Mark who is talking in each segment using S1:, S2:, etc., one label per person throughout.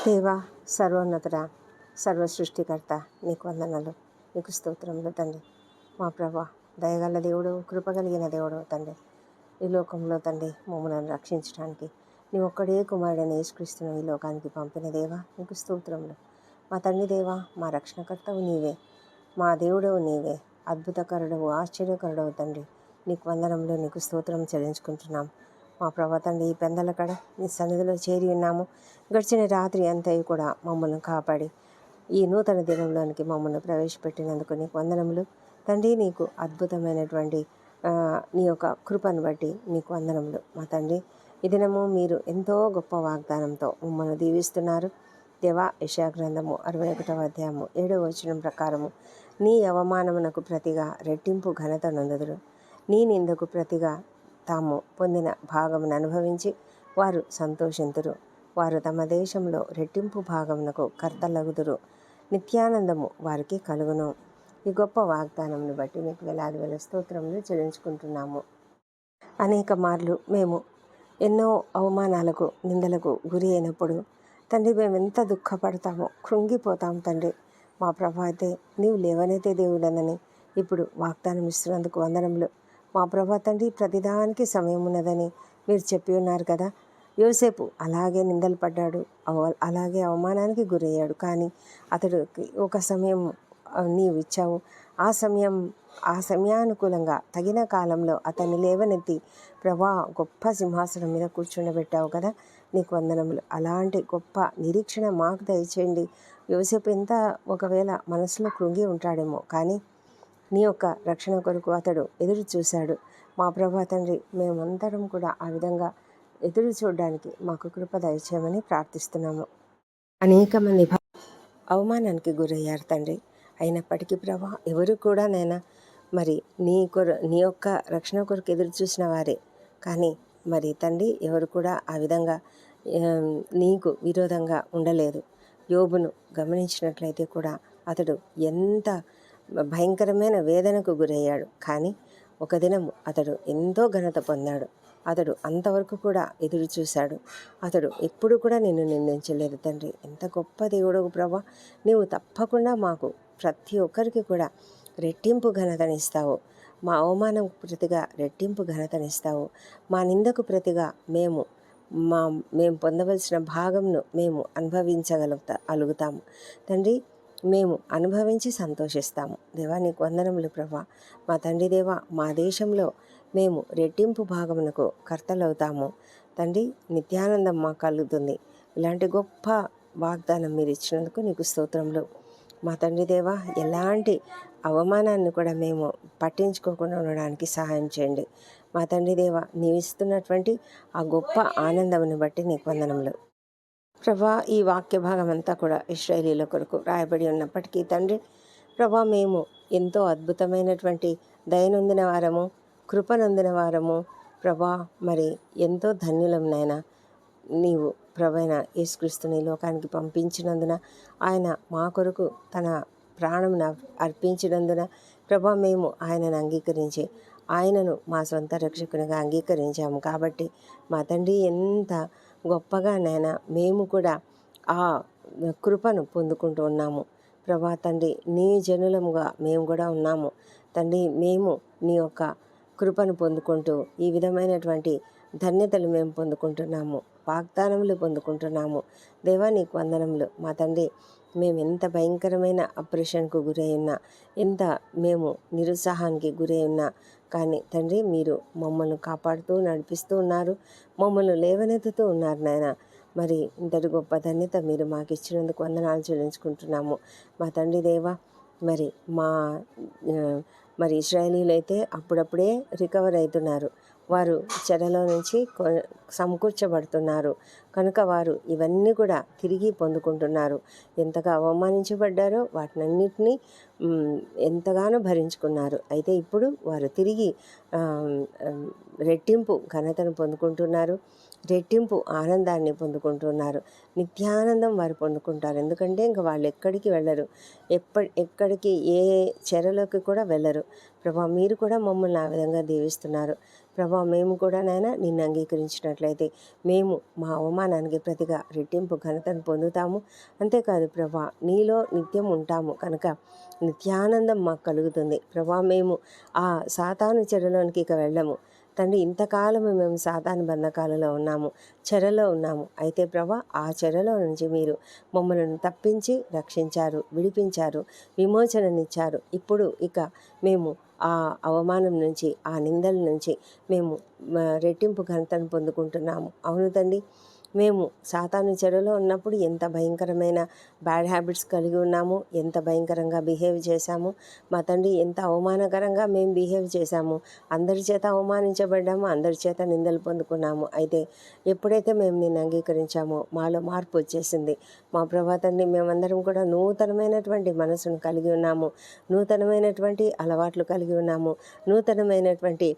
S1: దేవా సర్వోన్నతుడ సర్వ సృష్టికర్త నీకు వందనాలు. నీకు స్తోత్రములు తండ్రి. మా ప్రభా దయగల దేవుడు కృప కలిగిన దేవుడు తండ్రి. ఈ లోకంలో తండ్రి మమ్మల్ని రక్షించడానికి నీ ఒక్కడే కుమారుడని యేసుక్రీస్తును ఈ లోకానికి పంపిన దేవా నీకు స్తోత్రములు. మా తండ్రి దేవా మా రక్షణకర్తవు నీవే. మా దేవుడవు నీవే. అద్భుతకరుడవు ఆశ్చర్యకరుడవు తండ్రి. నీకు వందనంలో నీకు స్తోత్రం చెల్లించుకుంటున్నాం. మా ప్రభా తండ్రి ఈ పెందల కడ నీ సన్నిధిలో చేరి ఉన్నాము. గడిచిన రాత్రి అంతయు కూడా మమ్మల్ని కాపాడి ఈ నూతన దినంలోనికి మమ్మల్ని ప్రవేశపెట్టినందుకు నీకు వందనములు. తండ్రి నీకు అద్భుతమైనటువంటి నీ యొక్క కృపను బట్టి నీకు వందనములు. మా తండ్రి ఈ దినము మీరు ఎంతో గొప్ప వాగ్దానంతో మమ్మల్ని దీవిస్తున్నారు. దేవా యశాగ్రంథము అరవై ఒకటవ అధ్యాయము ఏడవ వచనం ప్రకారము నీ అవమానమునకు ప్రతిగా రెట్టింపు ఘనత నొందదురు. నీ నిందకు ప్రతిగా తాము పొందిన భాగమును అనుభవించి వారు సంతోషింతురు. వారు తమ దేశంలో రెట్టింపు భాగమునకు కర్తలగుదురు. నిత్యానందము వారికి కలుగును. ఈ గొప్ప వాగ్దానంను బట్టి మీకు వేలాది వేల స్తోత్రములు చెల్లించుకుంటున్నాము. అనేక మార్లు మేము ఎన్నో అవమానాలకు నిందలకు గురి అయినప్పుడు తండ్రి మేము ఎంత దుఃఖపడతామో కృంగిపోతాం తండ్రి. మా ప్రభా అయితే నీవు లేవనైతే దేవుడనని ఇప్పుడు వాగ్దానం ఇస్తున్నందుకు వందనములు. మా ప్రభా తండ్రి ప్రతిదానికి సమయం ఉన్నదని మీరు చెప్పి ఉన్నారు కదా. యోసేపు అలాగే నిందలు పడ్డాడు. అవ- అలాగే అవమానానికి గురయ్యాడు. కానీ అతడికి ఒక సమయం నీవు ఇచ్చావు. ఆ సమయం ఆ సమయానుకూలంగా తగిన కాలంలో అతన్ని లేవనెత్తి ప్రభా గొప్ప సింహాసనం మీద కూర్చుండబెట్టావు కదా. నీకు వందనములు. అలాంటి గొప్ప నిరీక్షణ మాకు దయచేయండి. యోసేపు ఎంత ఒకవేళ మనసులో కృంగి ఉంటాడేమో కానీ నీ యొక్క రక్షణ కొరకు అతడు ఎదురు చూశాడు. మా ప్రభా తండ్రి మేమందరం కూడా ఆ విధంగా ఎదురు చూడడానికి మాకు కృప దయచేయమని ప్రార్థిస్తున్నాము. అనేక మంది అవమానానికి గురయ్యారు తండ్రి. అయినప్పటికీ ప్రభా ఎవరు కూడా నైనా మరి నీ కొర నీ యొక్క రక్షణ కొరకు ఎదురు చూసిన వారే. కానీ మరి తండ్రి ఎవరు కూడా ఆ విధంగా నీకు విరోధంగా ఉండలేదు. యోబును గమనించినట్లయితే కూడా అతడు ఎంత భయంకరమైన వేదనకు గురయ్యాడు. కానీ ఒక దినం అతడు ఎంతో ఘనత పొందాడు. అతడు అంతవరకు కూడా ఎదురు చూశాడు. అతడు ఎప్పుడు కూడా నిన్ను నిందించలేదు తండ్రి. ఎంత గొప్ప దేవుడు ప్రభా! నీవు తప్పకుండా మాకు ప్రతి ఒక్కరికి కూడా రెట్టింపు ఘనతనిస్తావు. మా అవమానం ప్రతిగా రెట్టింపు ఘనతనిస్తావు. మా నిందకు ప్రతిగా మేము మా మేము పొందవలసిన భాగంను మేము అనుభవించగలుగుతా అలుగుతాము. తండ్రి మేము అనుభవించి సంతోషిస్తాము. దేవా నీకు వందనములు ప్రభా. మా తండ్రి దేవ మా దేశంలో మేము రెట్టింపు భాగమునకు కర్తలవుతాము. తండ్రి నిత్యానందం మా కలుగుతుంది ఇలాంటి గొప్ప వాగ్దానం మీరు ఇచ్చినందుకు నీకు స్తోత్రములు. మా తండ్రి దేవా ఎలాంటి అవమానాన్ని కూడా మేము పట్టించుకోకుండా ఉండడానికి సహాయం చేయండి. మా తండ్రి దేవ నీవిస్తున్నటువంటి ఆ గొప్ప ఆనందమును బట్టి నీకు వందనములు. ప్రభా ఈ వాక్య భాగం అంతా కూడా ఇస్రాయేలీల కొరకు రాయబడి ఉన్నప్పటికీ తండ్రి ప్రభా మేము ఎంతో అద్భుతమైనటువంటి దయనొందిన వారము కృపనొందిన వారము. ప్రభా మరి ఎంతో ధన్యులం నాయన. నీవు ప్రభైన యేసుక్రీస్తుని లోకానికి పంపించినందున ఆయన మా కొరకు తన ప్రాణమును అర్పించినందున ప్రభా మేము ఆయనను అంగీకరించి ఆయనను మా సొంత రక్షకునిగా అంగీకరించాము. కాబట్టి మా తండ్రి ఎంత గొప్పగా నాయన మేము కూడా ఆ కృపను పొందుకుంటూ ఉన్నాము. ప్రభా తండ్రి నీ జనులముగా మేము కూడా ఉన్నాము. తండ్రి మేము నీ యొక్క కృపను పొందుకుంటూ ఈ విధమైనటువంటి ధన్యతలు మేము పొందుకుంటున్నాము. వాగ్దానములు పొందుకుంటున్నాము. దేవా నీకు వందనములు. మా తండ్రి మేము ఎంత భయంకరమైన అప్రెషన్కు గురై ఉన్నా ఎంత మేము నిరుత్సాహానికి గురై ఉన్నా కానీ తండ్రి మీరు మమ్మల్ని కాపాడుతూ నడిపిస్తూ ఉన్నారు. మమ్మల్ని లేవనెత్తుతూ ఉన్నారు నాయన. మరి ఇంతటి గొప్ప ధన్యత మీరు మాకు ఇచ్చినందుకు వందనాలు చెల్లించుకుంటున్నాము. మా తండ్రి దేవా మరి మా మరి ఇస్రాయలీలు అయితే అప్పుడప్పుడే రికవర్ అవుతున్నారు వారు చెరలో నుంచి కొ- సమకూర్చబడుతున్నారు. కనుక వారు ఇవన్నీ కూడా తిరిగి పొందుకుంటున్నారు. ఎంతగా అవమానించబడ్డారో వాటినన్నిటినీ ఎంతగానో భరించుకున్నారు. అయితే ఇప్పుడు వారు తిరిగి రెట్టింపు ఘనతను పొందుకుంటున్నారు. రెట్టింపు ఆనందాన్ని పొందుకుంటున్నారు. నిత్యానందం వారు పొందుకుంటారు. ఎందుకంటే ఇంకా వాళ్ళు ఎక్కడికి వెళ్ళరు. ఎప్ప ఎక్కడికి ఏ చెరలోకి కూడా వెళ్ళరు. ప్రభా మీరు కూడా మమ్మల్ని ఆ విధంగా దీవిస్తున్నారు. ప్రభా మేము కూడా నాయన నిన్ను అంగీకరించినట్లు చేసినట్లయితే మేము మా అవమానానికి ప్రతిగా రెట్టింపు ఘనతను పొందుతాము. అంతేకాదు ప్రభా నీలో నిత్యం ఉంటాము. కనుక నిత్యానందం మాకు కలుగుతుంది. ప్రభా మేము ఆ సాతాను చెరలోనికి ఇక వెళ్ళము. తండ్రి ఇంతకాలము మేము సాధారణ బంధకాలలో ఉన్నాము చెరలో ఉన్నాము. అయితే ప్రభా ఆ చెరలో నుంచి మీరు మమ్మల్ని తప్పించి రక్షించారు విడిపించారు విమోచననిచ్చారు. ఇప్పుడు ఇక మేము ఆ అవమానం నుంచి ఆ నిందల నుంచి మేము రెట్టింపు ఘనతను పొందుకుంటున్నాము. అవును తండ్రి? మేము సాతాను చెడులో ఉన్నప్పుడు ఎంత భయంకరమైన బ్యాడ్ హ్యాబిట్స్ కలిగి ఉన్నాము ఎంత భయంకరంగా బిహేవ్ చేశాము మా తండ్రి ఎంత అవమానకరంగా మేము బిహేవ్ చేశాము అందరి చేత అవమానించబడ్డాము అందరి చేత నిందలు పొందుకున్నాము అయితే ఎప్పుడైతే మేము నిన్ను అంగీకరించామో మాలో మార్పు వచ్చేసింది. మా ప్రభా తండ్రి మేమందరం కూడా నూతనమైనటువంటి మనసును కలిగి ఉన్నాము నూతనమైనటువంటి అలవాట్లు కలిగి ఉన్నాము నూతనమైనటువంటి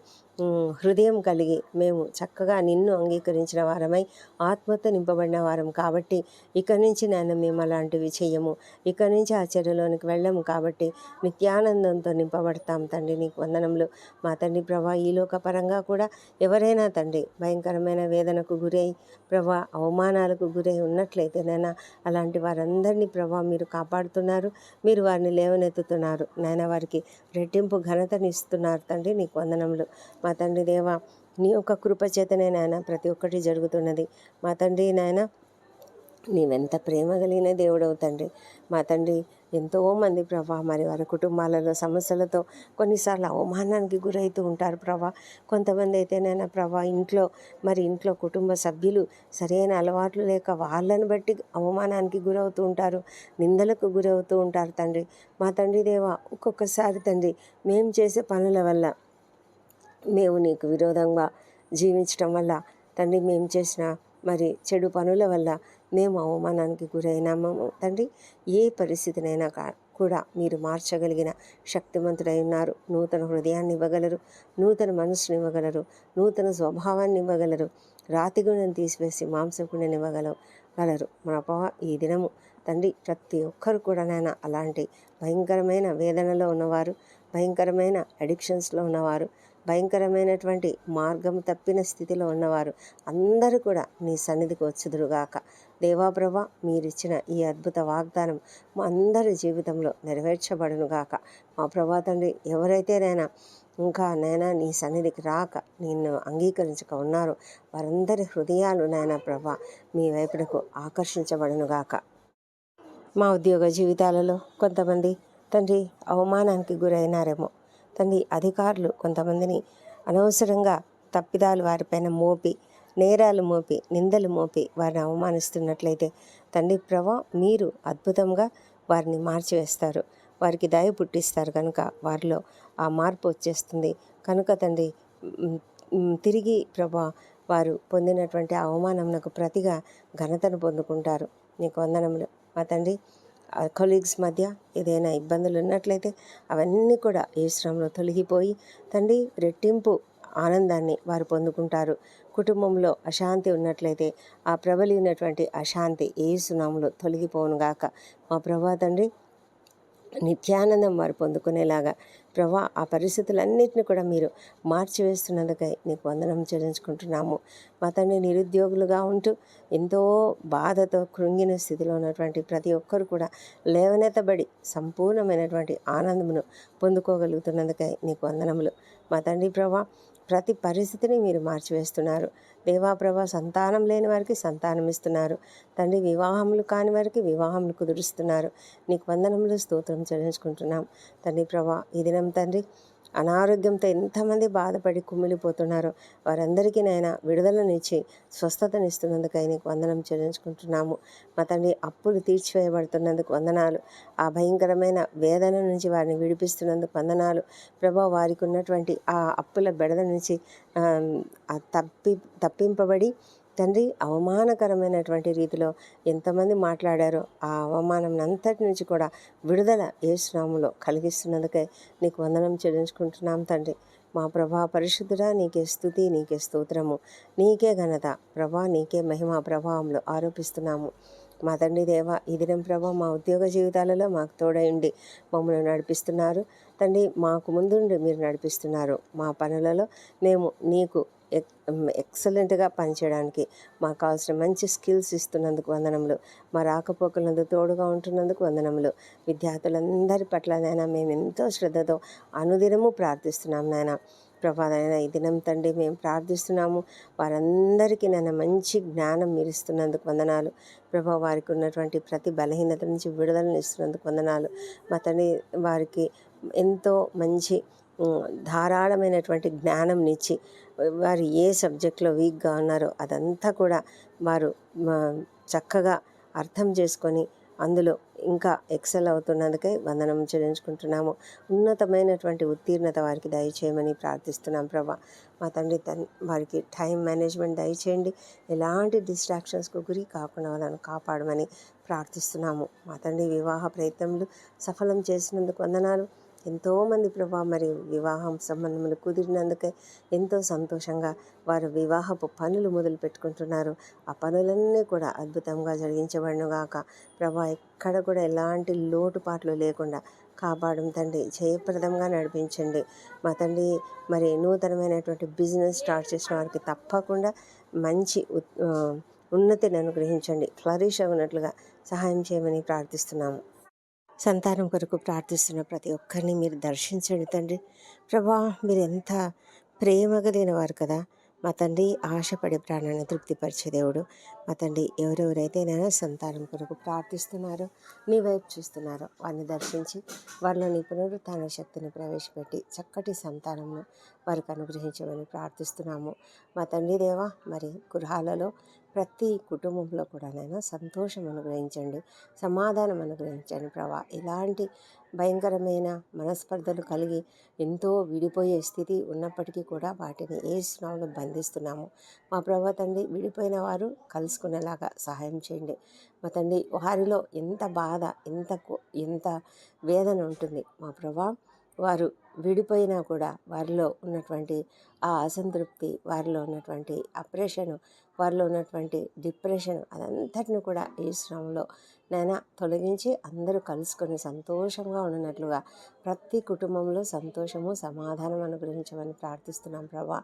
S1: హృదయం కలిగి మేము చక్కగా నిన్ను అంగీకరించిన వారమై ఆత్మతో నింపబడిన వారం కాబట్టి ఇక నుంచి నాయన మేము అలాంటివి చెయ్యము ఇక నుంచి ఆ చర్యలోనికి వెళ్ళము కాబట్టి నిత్యానందంతో నింపబడతాం తండ్రి. నీకు వందనములు. మా తండ్రి ప్రభా ఈ లోకపరంగా కూడా ఎవరైనా తండ్రి భయంకరమైన వేదనకు గురై ప్రభా అవమానాలకు గురై ఉన్నట్లయితే నాయన అలాంటి వారందరినీ ప్రభా మీరు కాపాడుతున్నారు. మీరు వారిని లేవనెత్తుతున్నారు. నాయన వారికి రెట్టింపు ఘనతనిస్తున్నారు తండ్రి. నీకు వందనములు. మా తండ్రి దేవ నీ యొక్క కృపచేతనే నాయన ప్రతి ఒక్కటి జరుగుతున్నది. మా తండ్రి నాయన నీవెంత ప్రేమ కలిగిన దేవుడవు తండ్రి. మా తండ్రి ఎంతోమంది ప్రభా మరి వారి కుటుంబాలలో సమస్యలతో కొన్నిసార్లు అవమానానికి గురవుతూ ఉంటారు ప్రభా. కొంతమంది అయితేనైనా ప్రభా ఇంట్లో మరి ఇంట్లో కుటుంబ సభ్యులు సరైన అలవాట్లు లేక వాళ్ళని బట్టి అవమానానికి గురవుతూ ఉంటారు నిందలకు గురవుతూ ఉంటారు తండ్రి. మా తండ్రి దేవ ఒక్కొక్కసారి తండ్రి మేము చేసే పనుల వల్ల మేము నీకు విరోధంగా జీవించటం వల్ల తండ్రి మేము చేసిన మరి చెడు పనుల వల్ల మేము అవమానానికి గురైనాము. తండ్రి ఏ పరిస్థితినైనా కా కూడా మీరు మార్చగలిగిన శక్తివంతుడై ఉన్నారు. నూతన హృదయాన్ని ఇవ్వగలరు నూతన మనసుని ఇవ్వగలరు నూతన స్వభావాన్ని ఇవ్వగలరు రాతి గుణం తీసివేసి మాంసగుణని ఇవ్వగలరు గలరు. మన పవ ఈ దినము తండ్రి ప్రతి ఒక్కరు కూడా నాయన అలాంటి భయంకరమైన వేదనలో ఉన్నవారు భయంకరమైన అడిక్షన్స్లో ఉన్నవారు భయంకరమైనటువంటి మార్గం తప్పిన స్థితిలో ఉన్నవారు అందరూ కూడా నీ సన్నిధికి వచ్చుదురుగాక. దేవాప్రభ మీరిచ్చిన ఈ అద్భుత వాగ్దానం మా అందరి జీవితంలో నెరవేర్చబడునుగాక. మా ప్రభా తండ్రి ఎవరైతేనైనా ఇంకా నైనా నీ సన్నిధికి రాక నిన్ను అంగీకరించక ఉన్నారో. వారందరి హృదయాలు నాయన ప్రభా మీ వైపునకు ఆకర్షించబడునుగాక. మా ఉద్యోగ జీవితాలలో కొంతమంది తండ్రి అవమానానికి గురైనారేమో. తండ్రి అధికారులు కొంతమందిని అనవసరంగా తప్పిదాలు వారిపైన మోపి నేరాలు మోపి నిందలు మోపి వారిని అవమానిస్తున్నట్లయితే తండ్రి ప్రభా మీరు అద్భుతంగా వారిని మార్చివేస్తారు. వారికి దయ పుట్టిస్తారు కనుక వారిలో ఆ మార్పు వచ్చేస్తుంది. కనుక తండ్రి తిరిగి ప్రభా వారు పొందినటువంటి అవమానంకు ప్రతిగా ఘనతను పొందుకుంటారు. నీకు వందనములు. మా తండ్రి కొలీగ్స్ మధ్య ఏదైనా ఇబ్బందులు ఉన్నట్లయితే అవన్నీ కూడా ఏ శ్రమలో తొలగిపోయి తండ్రి రెట్టింపు ఆనందాన్ని వారు పొందుకుంటారు. కుటుంబంలో అశాంతి ఉన్నట్లయితే ఆ ప్రబలినటువంటి అశాంతి ఏ సునాములు తొలగిపోనుగాక మా ప్రభా తండ్రి నిత్యానందం వారు పొందుకునేలాగా ప్రభా ఆ పరిస్థితులన్నింటినీ కూడా మీరు మార్చివేస్తున్నందుకై నీకు వందనం చెల్లించుకుంటున్నాము. మా తండ్రి నిరుద్యోగులుగా ఉంటూ ఎంతో బాధతో కృంగిన స్థితిలో ఉన్నటువంటి ప్రతి ఒక్కరు కూడా లేవనెత్తబడి సంపూర్ణమైనటువంటి ఆనందమును పొందుకోగలుగుతున్నందుకై నీకు వందనములు. మా తండ్రి ప్రభా ప్రతి పరిస్థితిని మీరు మార్చివేస్తున్నారు. దేవా ప్రభా సంతానం లేని వారికి సంతానం ఇస్తున్నారు. తండ్రి వివాహములు కాని వారికి వివాహములు కుదురుస్తున్నారు. నీకు వందనములు స్తోత్రం చెల్లించుకుంటున్నాం. తండ్రి ప్రభా ఈ దినం తండ్రి అనారోగ్యంతో ఎంతమంది బాధపడి కుమిలిపోతున్నారో వారందరికీ నాయన విడుదలనిచ్చి స్వస్థతనిస్తున్నందుకై నీకు వందనం చెల్లించుకుంటున్నాము. మా తండ్రి అప్పులు తీర్చివేయబడుతున్నందుకు వందనాలు. ఆ భయంకరమైన వేదన నుంచి వారిని విడిపిస్తున్నందుకు వందనాలు. ప్రభా వారికి ఉన్నటువంటి ఆ అప్పుల బెడద నుంచి తప్పి తప్ప తప్పి తప్పింపబడి తండ్రి అవమానకరమైనటువంటి రీతిలో ఎంతమంది మాట్లాడారో ఆ అవమానం అంతటి నుంచి కూడా విడుదల ఏసునాములో కలిగిస్తున్నందుకే నీకు వందనం చెల్లించుకుంటున్నాం తండ్రి. మా ప్రభా పరిశుద్ధుడా నీకే స్థుతి నీకే స్తోత్రము నీకే ఘనత. ప్రభా నీకే మహిమ ప్రభావంలో ఆరోపిస్తున్నాము. మా తండ్రి దేవ ఈ దినం ప్రభా మా ఉద్యోగ జీవితాలలో మాకు తోడయండి మమ్మల్ని నడిపిస్తున్నారు. తండ్రి మాకు ముందుండి మీరు నడిపిస్తున్నారు. మా పనులలో మేము నీకు ఎక్సలెంట్గా పనిచేయడానికి మాకు కావాల్సిన మంచి స్కిల్స్ ఇస్తున్నందుకు వందనములు. మా రాకపోకలందు తోడుగా ఉంటున్నందుకు వందనములు. విద్యార్థులందరి పట్ల నాయన మేము ఎంతో శ్రద్ధతో అనుదినము ప్రార్థిస్తున్నాం నాయన. ప్రభాదైనా ఈ దినం తండ్రి మేము ప్రార్థిస్తున్నాము. వారందరికీ నన్ను మంచి జ్ఞానం మీరు ఇస్తున్నందుకు వందనాలు. ప్రభా వారికి ఉన్నటువంటి ప్రతి బలహీనత నుంచి విడుదలను ఇస్తున్నందుకు వందనాలు. మా తండ్రి వారికి ఎంతో మంచి ధారాళమైనటువంటి జ్ఞానంనిచ్చి వారు ఏ సబ్జెక్ట్లో వీక్గా ఉన్నారో అదంతా కూడా వారు చక్కగా అర్థం చేసుకొని అందులో ఇంకా ఎక్సెల్ అవుతున్నందుకే వందనం చెల్లించుకుంటున్నాము. ఉన్నతమైనటువంటి ఉత్తీర్ణత వారికి దయచేయమని ప్రార్థిస్తున్నాం ప్రభా. మా తండ్రి తన్ వారికి టైం మేనేజ్మెంట్ దయచేయండి. ఎలాంటి డిస్ట్రాక్షన్స్కు గురి కాకుండా వాళ్ళను కాపాడమని ప్రార్థిస్తున్నాము. మా తండ్రి వివాహ ప్రయత్నములు సఫలం చేసినందుకు వందనాలు. ఎంతోమంది ప్రభా మరి వివాహం సంబంధములు కుదిరినందుకే ఎంతో సంతోషంగా వారు వివాహపు పనులు మొదలు పెట్టుకుంటున్నారు. ఆ పనులన్నీ కూడా అద్భుతంగా జరిగించబడినగాక ప్రభా ఎక్కడ కూడా ఎలాంటి లోటుపాట్లు లేకుండా కాపాడం తండ్రి. జయప్రదంగా నడిపించండి. మా తండ్రి మరి నూతనమైనటువంటి బిజినెస్ స్టార్ట్ చేసిన వారికి తప్పకుండా మంచి ఉత్- ఉన్నతిని అనుగ్రహించండి. ఫ్లరిష్ అవునట్లుగా సహాయం చేయమని ప్రార్థిస్తున్నాము. సంతానం కొరకు ప్రార్థిస్తున్న ప్రతి ఒక్కరిని మీరు దర్శించండి తండ్రి. ప్రభా మీరు ఎంత ప్రేమ కలిగిన వారు కదా. మా తండ్రి ఆశపడే ప్రాణాన్ని తృప్తిపరిచే దేవుడు. మా తండ్రి ఎవరెవరైతే నేను సంతానం కొరకు ప్రార్థిస్తున్నారో నీ వైపు చూస్తున్నారో వారిని దర్శించి వారిలో నిపుణుడు తన శక్తిని ప్రవేశపెట్టి చక్కటి సంతానంను వారికి అనుగ్రహించమని ప్రార్థిస్తున్నాము. మా తండ్రి దేవ మరి గృహాలలో ప్రతి కుటుంబంలో కూడా నేను సంతోషం అనుగ్రహించండి సమాధానం అనుగ్రహించండి ప్రభా. ఇలాంటి భయంకరమైన మనస్పర్ధలు కలిగి ఎంతో విడిపోయే స్థితి ఉన్నప్పటికీ కూడా వాటిని ఏ స్నామంలో బంధిస్తున్నాము మా ప్రభా తండ్రి విడిపోయిన వారు కలుసుకునేలాగా సహాయం చేయండి. మా తండ్రి వారిలో ఎంత బాధ ఎంత ఎంత వేదన ఉంటుంది మా ప్రభా వారు విడిపోయినా కూడా వారిలో ఉన్నటువంటి ఆ అసంతృప్తి వారిలో ఉన్నటువంటి అప్రెషన్ వారిలో ఉన్నటువంటి డిప్రెషన్ అదంతటిని కూడా ఈ శ్రమంలో నైనా తొలగించి అందరూ కలుసుకొని సంతోషంగా ఉన్నట్లుగా ప్రతి కుటుంబంలో సంతోషము సమాధానం అనుగ్రహించమని ప్రార్థిస్తున్నాం ప్రభా.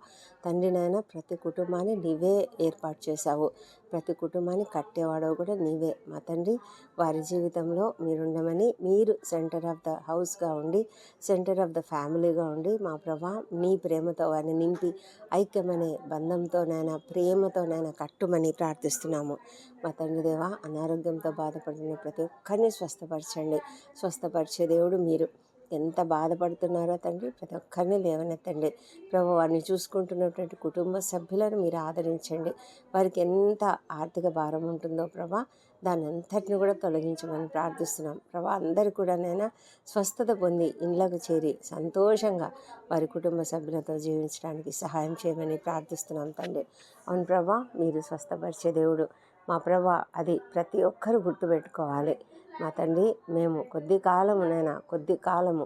S1: తండ్రి ప్రతి కుటుంబాన్ని నీవే ఏర్పాటు చేశావు. ప్రతి కుటుంబాన్ని కట్టేవాడో కూడా నీవే. మా తండ్రి వారి జీవితంలో మీరుండమని మీరు సెంటర్ ఆఫ్ ద హౌస్గా ఉండి సెంటర్ ఆఫ్ ద ఫ్యామిలీగా ఉండి మా ప్రభా నీ ప్రేమతో వారిని నింపి ఐక్యమనే బంధంతోనైనా ప్రేమతోనైనా కట్టుమని ప్రార్థిస్తున్నాము. మా తండ్రి దేవ అనారోగ్యంతో బాధపడుతున్న ప్రతి ఒక్కరిని స్వస్థపరచండి. స్వస్థపరిచే దేవుడు మీరు. ఎంత బాధపడుతున్నారో తండ్రి ప్రతి ఒక్కరిని లేవనెత్తండి. ప్రభు వారిని చూసుకుంటున్నటువంటి కుటుంబ సభ్యులను మీరు ఆదరించండి. వారికి ఎంత ఆర్థిక భారం ఉంటుందో ప్రభా దాని అంతటిని కూడా తొలగించమని ప్రార్థిస్తున్నాం. ప్రభా అందరు కూడా నైనా స్వస్థత పొంది ఇండ్లకు చేరి సంతోషంగా వారి కుటుంబ సభ్యులతో జీవించడానికి సహాయం చేయమని ప్రార్థిస్తున్నాం తండ్రి. అవును ప్రభా మీరు స్వస్థపరిచే దేవుడు. మా ప్రభా అది ప్రతి ఒక్కరూ గుర్తుపెట్టుకోవాలి. మా తండ్రి మేము కొద్ది కాలమునైనా కొద్ది కాలము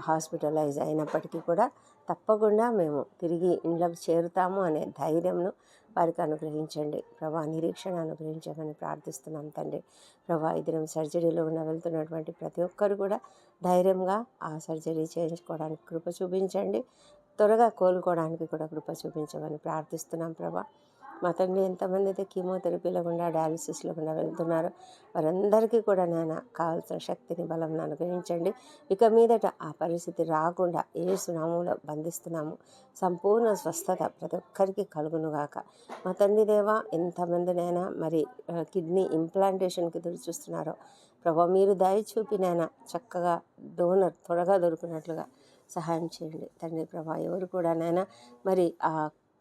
S1: హాస్పిటలైజ్ అయినప్పటికీ కూడా తప్పకుండా మేము తిరిగి ఇండ్లకు చేరుతాము అనే ధైర్యంను వారికి అనుగ్రహించండి. ప్రభా నిరీక్షణ అనుగ్రహించమని ప్రార్థిస్తున్నాం తండ్రి. ప్రభా ఈ దినం సర్జరీలో ఉన్న వెళ్తున్నటువంటి ప్రతి ఒక్కరు కూడా ధైర్యంగా ఆ సర్జరీ చేయించుకోవడానికి కృప చూపించండి. త్వరగా కోలుకోవడానికి కూడా కృప చూపించమని ప్రార్థిస్తున్నాం ప్రభా. మా తండ్రి ఎంతమంది అయితే కీమోథెరపీలో గుండా డయాలసిస్లో గుండా వెళ్తున్నారో వారందరికీ కూడా నాయన కావాల్సిన శక్తిని బలం అనుగ్రహించండి. ఇక మీదట ఆ పరిస్థితి రాకుండా ఏ సునామంలో బంధిస్తున్నాము. సంపూర్ణ స్వస్థత ప్రతి ఒక్కరికి కలుగునుగాక. మా తండ్రి దేవా ఎంతమందినైనా మరి కిడ్నీ ఇంప్లాంటేషన్కి ఎదురు చూస్తున్నారో ప్రభా మీరు దయ చూపినైనా చక్కగా డోనర్ త్వరగా దొరికినట్లుగా సహాయం చేయండి. తండ్రి ప్రభా ఎవరు కూడా నైనా మరి ఆ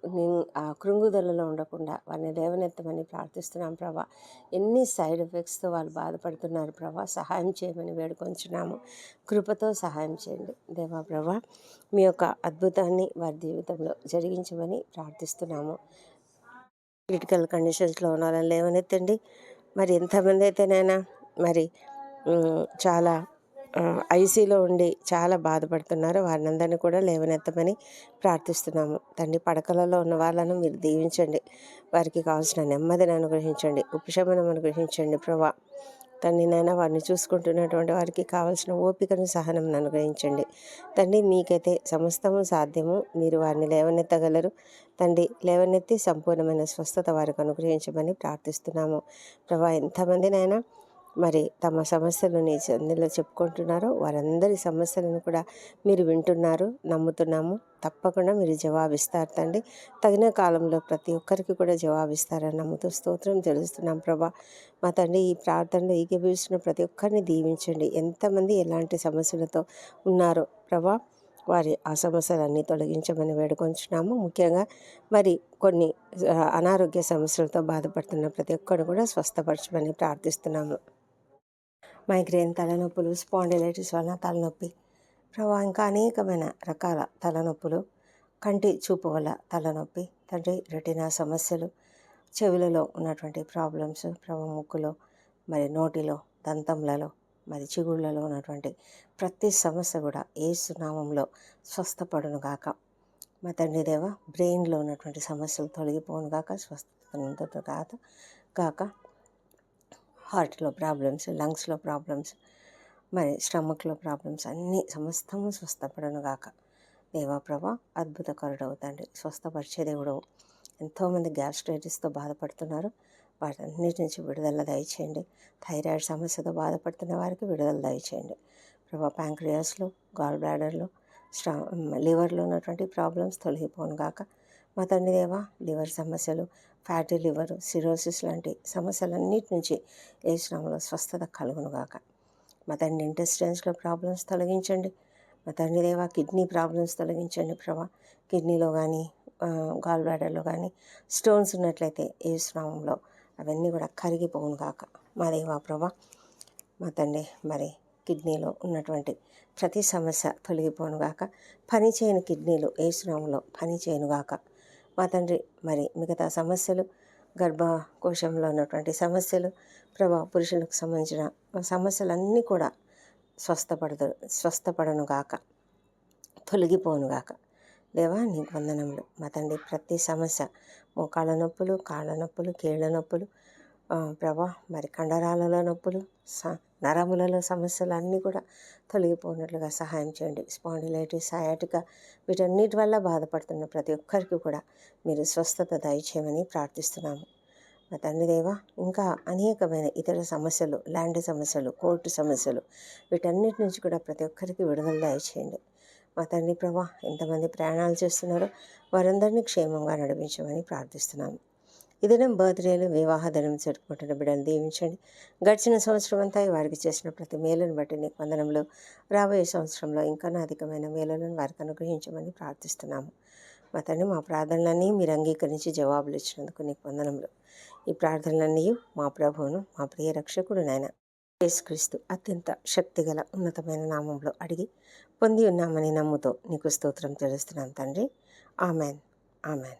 S1: నేను ఆ కృంగుదలలో ఉండకుండా వారిని లేవనెత్తమని ప్రార్థిస్తున్నాం ప్రభా. ఎన్ని సైడ్ ఎఫెక్ట్స్తో వాళ్ళు బాధపడుతున్నారు ప్రభా సహాయం చేయమని వేడుకొంచున్నాము. కృపతో సహాయం చేయండి. దేవా ప్రభా మీ యొక్క అద్భుతాన్ని వారి జీవితంలో జరిగించమని ప్రార్థిస్తున్నాము. క్రిటికల్ కండిషన్స్లో ఉన్న వాళ్ళని లేవనెత్తండి. మరి ఎంతమంది అయితేనైనా మరి చాలా ఐసీలో ఉండి చాలా బాధపడుతున్నారు. వారిని అందరినీ కూడా లేవనెత్తమని ప్రార్థిస్తున్నాము. తండ్రి పడకలలో ఉన్న వాళ్ళను మీరు దీవించండి. వారికి కావాల్సిన నెమ్మదిని అనుగ్రహించండి. ఉపశమనం అనుగ్రహించండి ప్రభా. తండ్రి నాయన వారిని చూసుకుంటున్నటువంటి వారికి కావాల్సిన ఓపికను సహనం అనుగ్రహించండి. తండ్రి మీకైతే సమస్తము సాధ్యము. మీరు వారిని లేవనెత్తగలరు. తండ్రి లేవనెత్తి సంపూర్ణమైన స్వస్థత వారికి అనుగ్రహించమని ప్రార్థిస్తున్నాము. ప్రభా ఎంతమందినైనా మరి తమ సమస్యలు నీ చెప్పుకుంటున్నారో వారందరి సమస్యలను కూడా మీరు వింటున్నారు నమ్ముతున్నాము. తప్పకుండా మీరు జవాబిస్తారు తండ్రి తగిన కాలంలో ప్రతి ఒక్కరికి కూడా జవాబిస్తారని నమ్ముతూ స్తోత్రం తెలుస్తున్నాం ప్రభా. మా తండ్రి ఈ ప్రార్థనలో ఏకీభవిస్తున్న ప్రతి ఒక్కరిని దీవించండి. ఎంతమంది ఎలాంటి సమస్యలతో ఉన్నారో ప్రభా వారి ఆ సమస్యలన్నీ తొలగించమని వేడుకొంచున్నాము. ముఖ్యంగా మరి కొన్ని అనారోగ్య సమస్యలతో బాధపడుతున్న ప్రతి ఒక్కరు కూడా స్వస్థపరచమని ప్రార్థిస్తున్నాము. మైగ్రేన్ తలనొప్పులు స్పాండిలైటిస్ వలన తలనొప్పి ప్రభా ఇంకా అనేకమైన రకాల తలనొప్పులు కంటి చూపు వల్ల తలనొప్పి తండ్రి రెటినా సమస్యలు చెవులలో ఉన్నటువంటి ప్రాబ్లమ్స్ ప్రభా ముక్కులో మరి నోటిలో దంతంలలో మరి చిగుళ్ళలో ఉన్నటువంటి ప్రతి సమస్య కూడా ఏసు నామంలో స్వస్థపడును గాక మా తండ్రి దేవ బ్రెయిన్లో ఉన్నటువంటి సమస్యలు తొలగిపోను గాక స్వస్థత గాక. కాక హార్ట్లో ప్రాబ్లమ్స్ లంగ్స్లో ప్రాబ్లమ్స్ మరి స్టమక్లో ప్రాబ్లమ్స్ అన్నీ సమస్తము స్వస్థపడను గాక. దేవా అద్భుతకరుడు అద్భుతకరుడవు స్వస్థపరిచే దేవుడవు. ఎంతోమంది గ్యాస్ట్రైటిస్తో బాధపడుతున్నారు. వాటన్నిటి నుంచి విడుదల దయచేయండి. థైరాయిడ్ సమస్యతో బాధపడుతున్న వారికి విడుదల దయచేయండి. ప్రభా ప్యాంక్రియాస్లో గాల్ బ్లాడర్లో స్టా లివర్లో ఉన్నటువంటి ప్రాబ్లమ్స్ తొలగిపోను గాక. మా తండ్రి దేవా లివర్ సమస్యలు ఫ్యాటీ లివర్ సిరోసిస్ లాంటి సమస్యలన్నిటి నుంచి ఏ స్వస్థత కలుగునుగాక. మా తండ్రి ఇంటెస్టెన్స్లో ప్రాబ్లమ్స్ తొలగించండి. మా తండ్రి దేవా కిడ్నీ ప్రాబ్లమ్స్ తొలగించండి ప్రభా. కిడ్నీలో కానీ గాల్ బ్లాడర్లో కానీ స్టోన్స్ ఉన్నట్లయితే ఏ అవన్నీ కూడా కరిగిపోవును కాక మా దేవా ప్రభా మా తండ్రి మరి కిడ్నీలో ఉన్నటువంటి ప్రతి సమస్య తొలగిపోను గాక పనిచేయని కిడ్నీలు ఏ స్నామంలో పని చేయను గాక మా తండ్రి మరి మిగతా సమస్యలు గర్భకోశంలో ఉన్నటువంటి సమస్యలు ప్రభా పురుషులకు సంబంధించిన సమస్యలన్నీ కూడా స్వస్థపడదు స్వస్థపడను గాక తొలగిపోను గాక. దేవా నీకు వందనములు. మా తండ్రి ప్రతి సమస్య మోకాళ్ళ నొప్పులు కాళ్ళ నొప్పులు కీళ్ళ నొప్పులు ప్రభా మరి కండరాలలో నొప్పులు స నరములలో సమస్యలు అన్నీ కూడా తొలగిపోయినట్లుగా సహాయం చేయండి. స్పాండిలైటిస్ సయాటిక వీటన్నిటి వల్ల బాధపడుతున్న ప్రతి ఒక్కరికి కూడా మీరు స్వస్థత దయచేయమని ప్రార్థిస్తున్నాము. మా తండ్రి దేవా ఇంకా అనేకమైన ఇతర సమస్యలు ల్యాండ్ సమస్యలు కోర్టు సమస్యలు వీటన్నిటి నుంచి కూడా ప్రతి ఒక్కరికి విడుదల దయచేయండి. మా తండ్రి ప్రభా ఎంతమంది ప్రయాణాలు చేస్తున్నారో వారందరినీ క్షేమంగా నడిపించమని ప్రార్థిస్తున్నాము. ఈ దినం బర్త్డేలు వివాహ దినం జరుపుకుంటున్న బిడ్డలు దీవించండి. గడిచిన సంవత్సరం అంతా వారికి చేసిన ప్రతి మేలును బట్టి నీకు వందనంలో రాబోయే సంవత్సరంలో ఇంకా అధికమైన మేలులను వారికి అనుగ్రహించమని ప్రార్థిస్తున్నాము. మా తండ్రి మా ప్రార్థనలన్నీ మీరు అంగీకరించి జవాబులు ఇచ్చినందుకు నీకు వందనములు. ఈ ప్రార్థనలన్నీ మా ప్రభువును మా ప్రియ రక్షకుడు నాయన యేసుక్రీస్తు అత్యంత శక్తిగల ఉన్నతమైన నామంలో అడిగి పొంది ఉన్నామని నమ్ముతో నీకు స్తోత్రం తెలుస్తున్నాం తండ్రి. ఆమెన్. ఆమెన్.